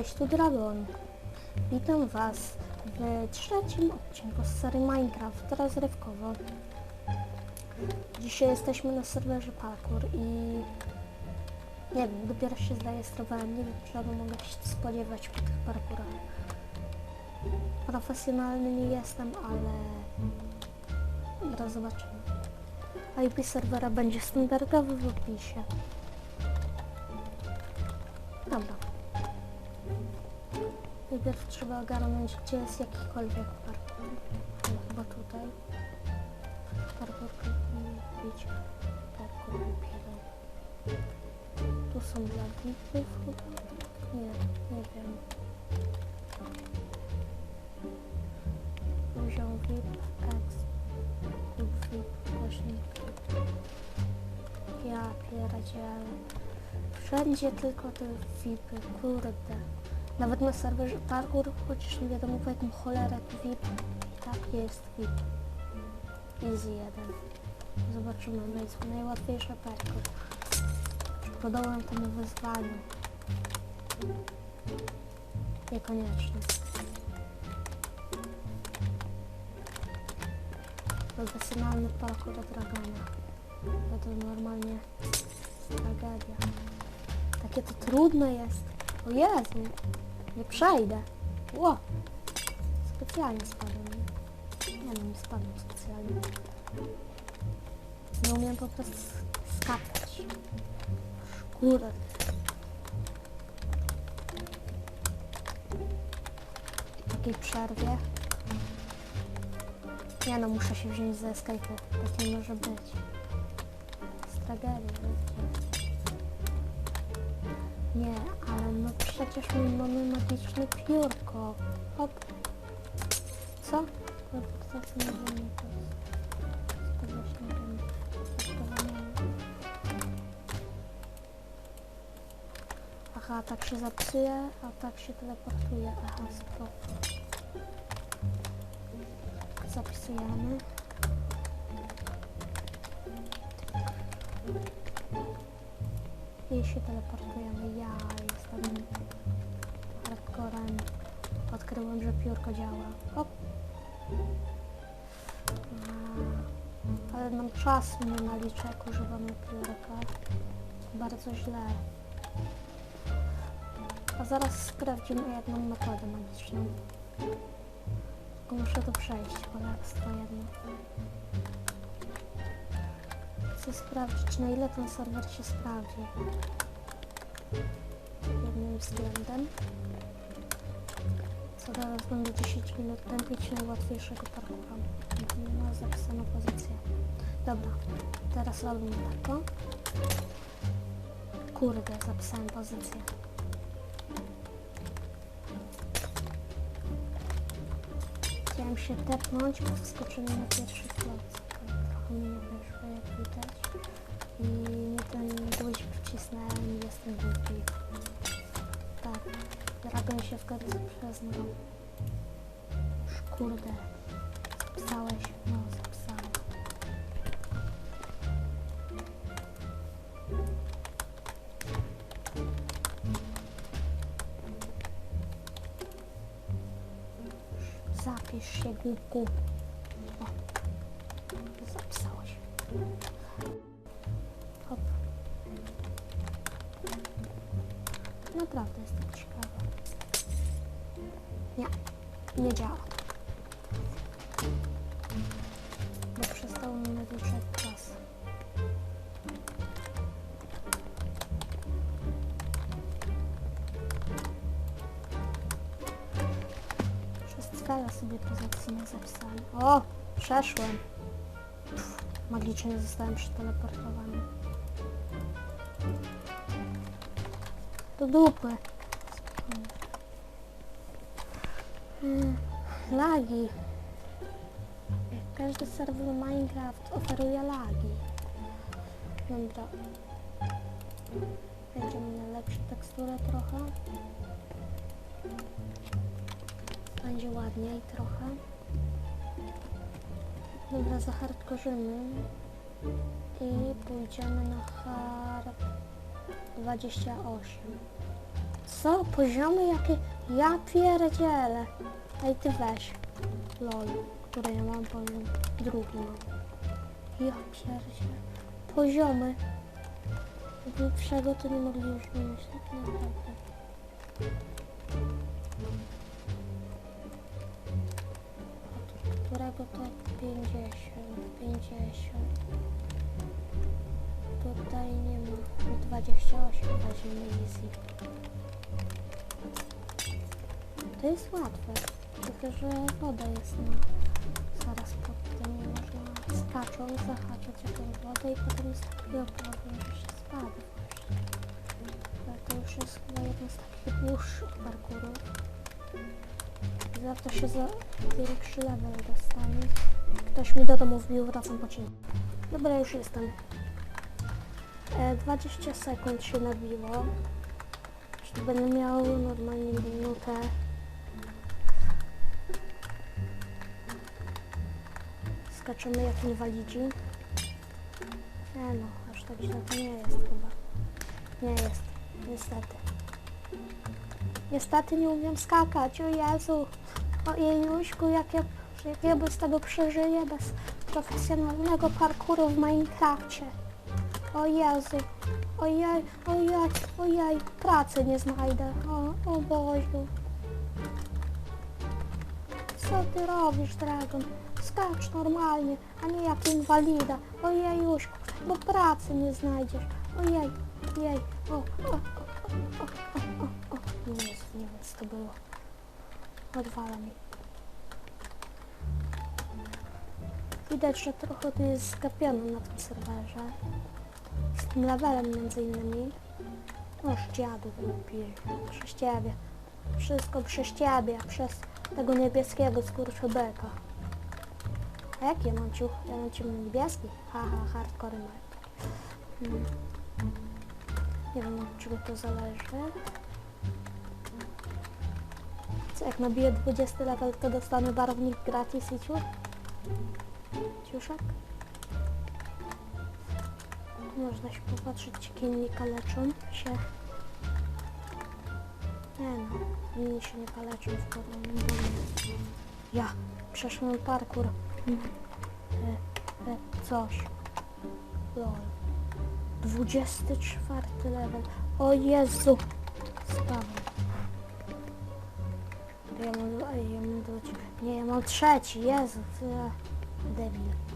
Cześć, tu Dragon. Witam Was w trzecim odcinku z serii Minecraft rozrywkowo. Dzisiaj jesteśmy na serwerze parkour i nie wiem, dopiero się zarejestrowałem, nie wiem czego mogę się spodziewać po tych parkurach. Profesjonalny nie jestem, ale zaraz zobaczymy. IP serwera będzie standardowy w opisie. Najpierw trzeba ogarnąć, gdzie jest jakikolwiek parkour. Ale chyba tutaj. Parkour kupić. Parkour kupiłem. Tu są dla VIP-ów chyba? Nie, nie wiem. Poziom VIP, X, lub VIP, właśnie Ja pierdzielę. Wszędzie tylko te VIPy, kurde. Nawet na serwerze parkour, chociaż nie wiadomo po jaką cholerę to VIP, tak jest VIP. Easy jeden. Zobaczymy, więc najłatwiejsze parkour. Czy podołam temu wyzwaniu? Niekoniecznie. Profesjonalny parkour Dragona. No to normalnie tragedia. Takie to trudne jest. O Jezu, nie przejdę. Ło, specjalnie spadłem. Nie no, nie spadłem specjalnie. Nie umiem po prostu skakać. Kurde. W takiej przerwie. Nie no, muszę się wziąć ze Skype'u. Tak nie może być. Tragedia, wiecie. Nie, ale no przecież my mamy magiczne piórko. Hop. Co? Na ziemię to. Aha, tak się zapisuje, a tak się teleportuje. Aha, spoko. Zapisujemy. I się teleportujemy. Ja jestem hardcorem. Odkryłem, że piórko działa. Hop. A, ale nam czasu nie nalicza, jak używamy piórka. Bardzo źle. A zaraz sprawdzimy jedną metodę magiczną. Tylko muszę to przejść, cholerstwo jedno. Chcę sprawdzić, na ile ten serwer się sprawdzi. Jednym względem. Co teraz będę 10 minut tępić najłatwiejszego parkura. Ma zapisaną pozycję. Dobra, teraz robimy taką. Kurde, zapisałem pozycję. Chciałem się tepnąć, bo wskoczyłem na pierwszy kloc. I jestem głupi. Tak, Dragon się w końcu przyznał. Już kurde. Zapisałeś? No, zapisałem. Zapisz się, głupku. O, zapisałeś. Naprawdę jestem ciekawa. Nie, nie działa. Bo przestało mi naliczać czas. Przez skalę sobie pozycji nie zapisałem. O! Przeszłem. Magicznie zostałem przeteleportowany. Do dupy. Mm, Lagi. Każdy serwer Minecraft oferuje lagi. Dobra. Będziemy na lepszą teksturę trochę. Będzie ładniej trochę. Dobra, zahardkorzymy. I pójdziemy na hard 28. Co? Poziomy jakie? Ja pierdzielę. Ej, ty weź. Lol, które ja mam poziom. Drugi. Ja pierdzielę. Poziomy. Lepszego to nie mogli już wymyślić, naprawdę. Od którego to 50, 50. Tutaj nie ma. 28 weźmiemy easy. To jest łatwe. Tylko, że woda jest na... Zaraz pod tym można skaczą, zahaczać jakąś wodę i potem jest taki problem, że się spada właśnie. Ale to już jest chyba jeden z takich dłuższych parkurów. Za to się za pierwszy level dostanie. Ktoś mi do domu wbił, wracam po cieniu. Dobra, już jestem. E, 20 sekund się nabiło. Czyli będę miał normalnie minutę. Skaczemy jak inwalidzi. Nie no, aż tak źle to nie jest chyba. Nie jest, niestety. Niestety nie umiem skakać, o Jezu. O Jejuśku, jak ja, jak ja bez tego przeżyję, bez profesjonalnego parkouru w Minecrafcie. O Jezu, ojej, ojej, ojej, pracy nie znajdę. O, o Boziu. Co ty robisz, Dragon? Skacz normalnie, a nie jak inwalida. Ojejuśku, bo pracy nie znajdziesz. Ojej, jej, o, o, o, o, o, o, o. Nie, wiem co to było. Odwala mi. Widać, że trochę tu jest zgapione na tym serwerze. Z tym levelem między innymi. Noż dziadu głupi, przez ciebie. Wszystko przez ciebie, przez tego niebieskiego skurczobeka. A jaki ja mam ciuch? Ja mam ciuch niebieski? Haha, hardcore mają. Hmm. Nie wiem od czego to zależy. Co, jak nabiję 20 level, to dostanę barwnik gratis i ciuch? Ciuszek? Można się popatrzeć, czy inni kaleczą się. Nie no, inni się nie kaleczą w domu. Ja przeszłem parkour. E, e, coś. Lol. 24 level. O Jezu! Spadłem. Ja mam, ja mam do ciebie. Nie, ja mam trzeci. Jezu, ja... Debil.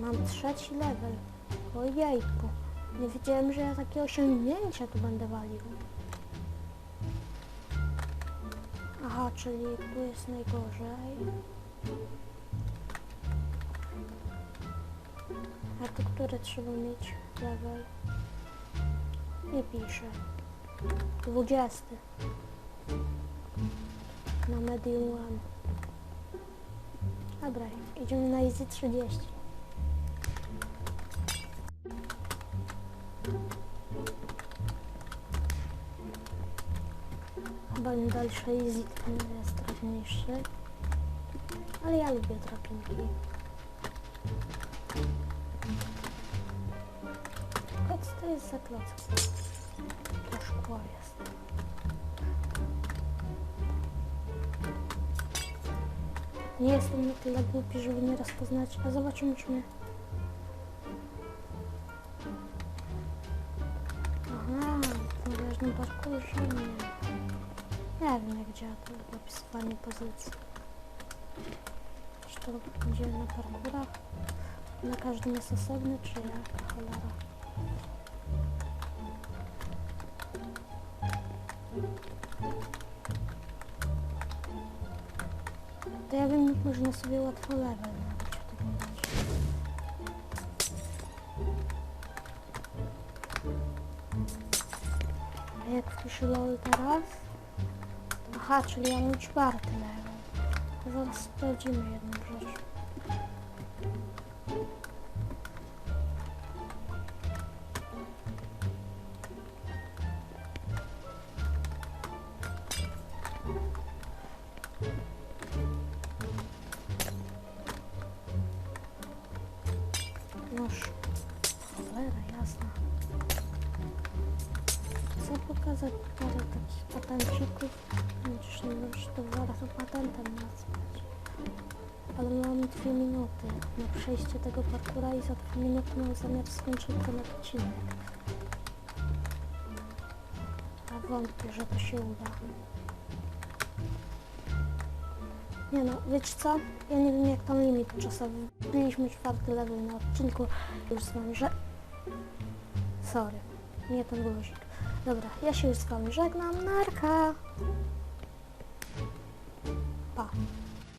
Mam trzeci level. Ojejku. Nie wiedziałem, że ja takie osiągnięcia tu będę walił. Aha, czyli tu jest najgorzej. A tu które trzeba mieć level? Nie pisze. 20. Na medium one. Dobra, idziemy na easy 30. Chyba im dalsze easy tym jest trudniejszy. Ale ja lubię drabinki. Koc to jest za klocek. To szkło jest. Nie jestem na tyle głupi, żeby nie rozpoznać, a zobaczymy czy mnie... w ważnym parkurze nie. Nie wiem jak działa to opisywanie pozycji. Czy to będzie na parkurach? Na każdym jest osobny, czy jak? Cholera. To ja wiem, można sobie łatwo level A jak wpiszę LOL teraz? Aha, czyli ja mam czwarty level. To Zaraz sprawdzimy jedną pokazuje? pokazać parę takich patencików. Chociaż nie wiem, czy to warto patentem nazwać. Ale mam dwie minuty na przejście tego parkura i za dwie minuty mam zamiar skończyć ten odcinek. A wątpię, że to się uda. Nie no, wiecie co? Ja nie wiem jak tam limit czasowy. Byliśmy czwarty level na odcinku. Już z wami, że... Sorry, nie ten guzik. Dobra, ja się już z wami żegnam. Narka!